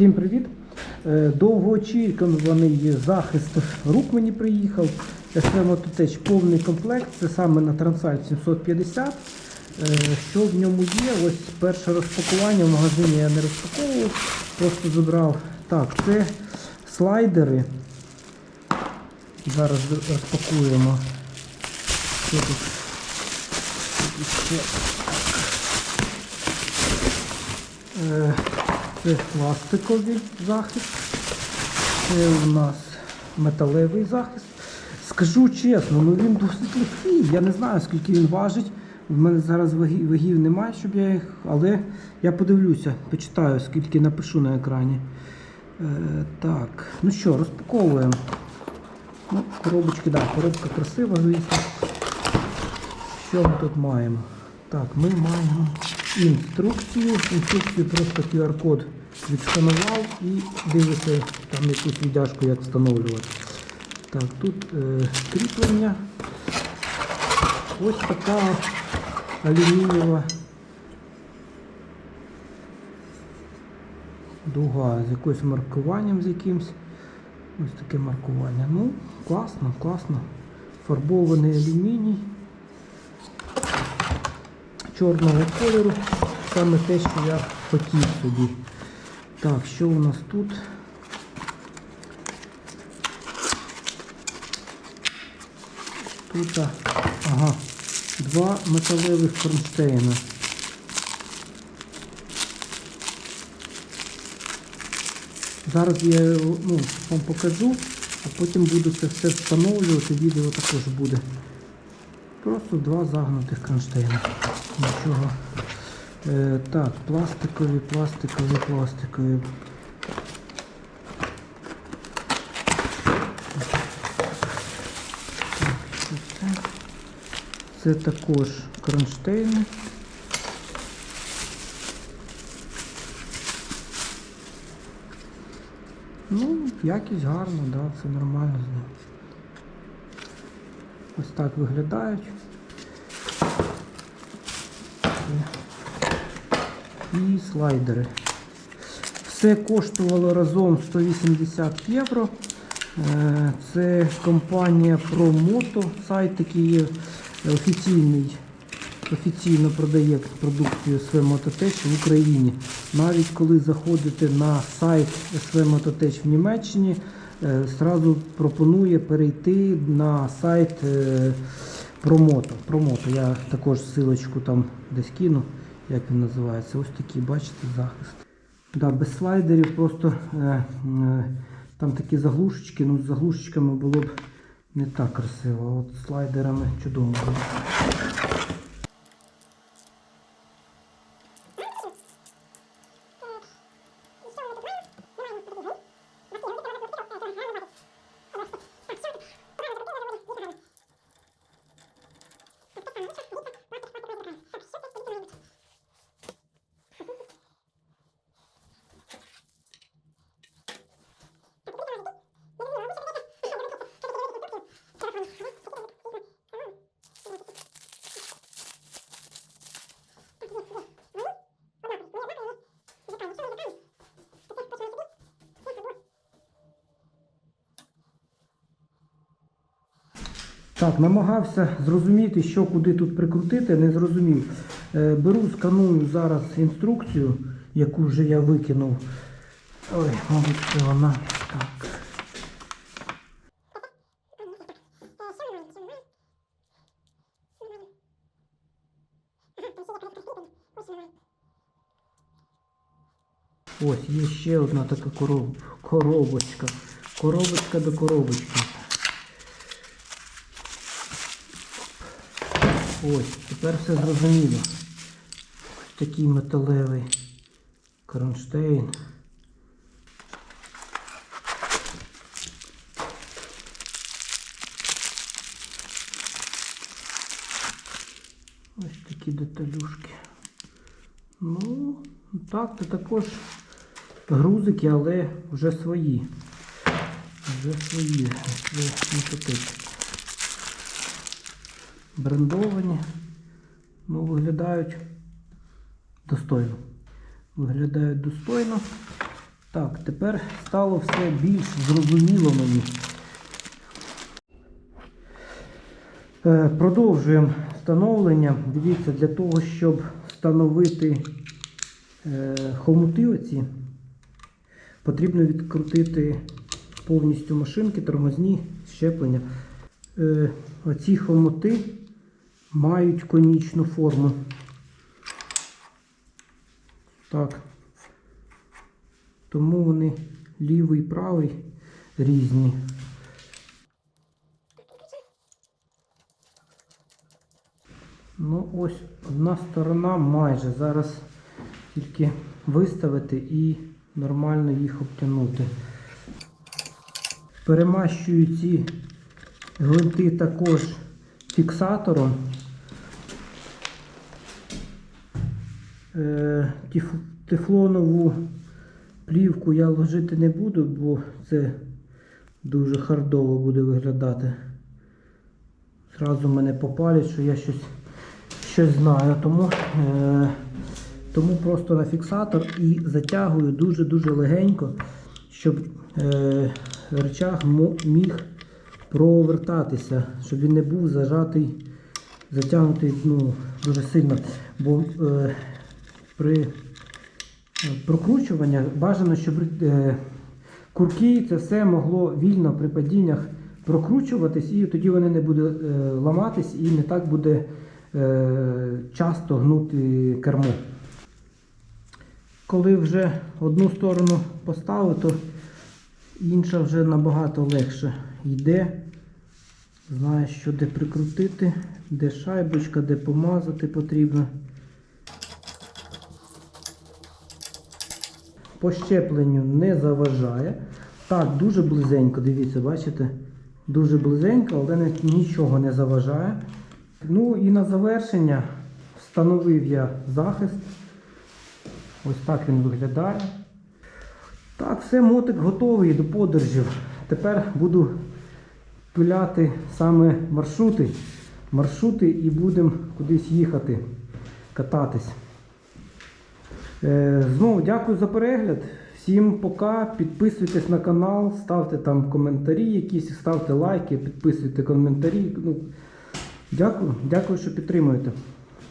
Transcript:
Всім привіт! Е, Довгоочікуваний захист рук мені приїхав. СВ Мототеч повний комплект. Це саме на Трансайт 750. Е, Що в ньому є? Ось перше розпакування в магазині я не розпаковував, просто забрав. Так, це слайдери. Зараз розпакуємо. Що тут? Тут ще Е, Це пластиковий захист. Це у нас металевий захист. Скажу чесно, ну він досить легкий. Я не знаю, скільки він важить. В мене зараз ваги- вагів немає, щоб я їх. Але я подивлюся, почитаю, скільки напишу на екрані. Е, так, ну що, розпаковуємо. Ну, коробочки, так, да, коробка красива, звісно. Що ми тут маємо? Так, ми маємо інструкцію. Інструкцію просто QR-код відсканував і дивиться там якусь віддяжку, як встановлювати. Так, тут е, кріплення. Ось така алюмінієва дуга з якоюсь маркуванням з якимсь. Ось таке маркування. Ну, класно, класно. Фарбований алюміній чорного кольору. Саме те, що я хотів собі. Так, що у нас тут? Тут, ага, два металевих кронштейна. Зараз я ну, вам покажу, а потім буду це все встановлювати. Відео також буде. Просто два загнутих кронштейна. Нічого. Е, так, пластикові, пластикові, пластикові. Це? Також кронштейни. Ну, якість гарна, да, це нормально з ним. Ось так виглядають. І слайдери. Все коштувало разом 180 євро. Е, Це компанія ProMoto, сайт такий є офіційний, офіційно продає продукцію SV Mototech в Україні. Навіть коли заходите на сайт SV Mototech в Німеччині, е, зразу пропонує перейти на сайт е, Promoto. Promoto. Я також ссылочку там десь кину, як він називається. Ось такий, бачите, захист. Да, без слайдерів просто е, е, там такі заглушечки, ну з заглушечками було б не так красиво. а От слайдерами чудово. Так, намагався зрозуміти, що куди тут прикрутити, не зрозумів. Е, Беру, сканую зараз інструкцію, яку вже я викинув. Ой, мабуть, це вона. Так. Ось, є ще одна така короб... коробочка. Коробочка до коробочки. Ось, тепер все зрозуміло. Ось такий металевий кронштейн. Ось такі деталюшки. Ну, так, це також грузики, але вже свої. Вже свої. Це не брендовані. Ну, виглядають достойно. Виглядають достойно. Так, тепер стало все більш зрозуміло мені. Е, Продовжуємо встановлення. Дивіться, для того, щоб встановити е, хомути оці, потрібно відкрутити повністю машинки, тормозні щеплення. Е, Оці хомути мають конічну форму. Так. Тому вони лівий і правий різні. Ну ось одна сторона майже. Зараз тільки виставити і нормально їх обтягнути. Перемащую ці гвинти також фіксатором. Тефлонову плівку я ложити не буду, бо це дуже хардово буде виглядати. Зразу мене попалять, що я щось, щось знаю. Тому, е, тому просто на фіксатор і затягую дуже-дуже легенько, щоб е, речах міг провертатися, щоб він не був зажатий, затягнутий ну, дуже сильно. Бо е, при прокручування бажано, щоб е, курки це все могло вільно при падіннях прокручуватись, і тоді вони не будуть е, ламатись і не так буде е, часто гнути кермо. Коли вже одну сторону поставив, то інша вже набагато легше йде. Знаєш, що де прикрутити, де шайбочка, де помазати потрібно. По щепленню не заважає. Так, дуже близенько, дивіться, бачите? Дуже близенько, але нічого не заважає. Ну і на завершення встановив я захист. Ось так він виглядає. Так, все, мотик готовий до подорожів. Тепер буду пиляти саме маршрути. Маршрути і будемо кудись їхати, кататись. Е, Знову дякую за перегляд. Всім пока. Підписуйтесь на канал, ставте там коментарі якісь, ставте лайки, підписуйте коментарі. Ну, дякую, дякую, що підтримуєте.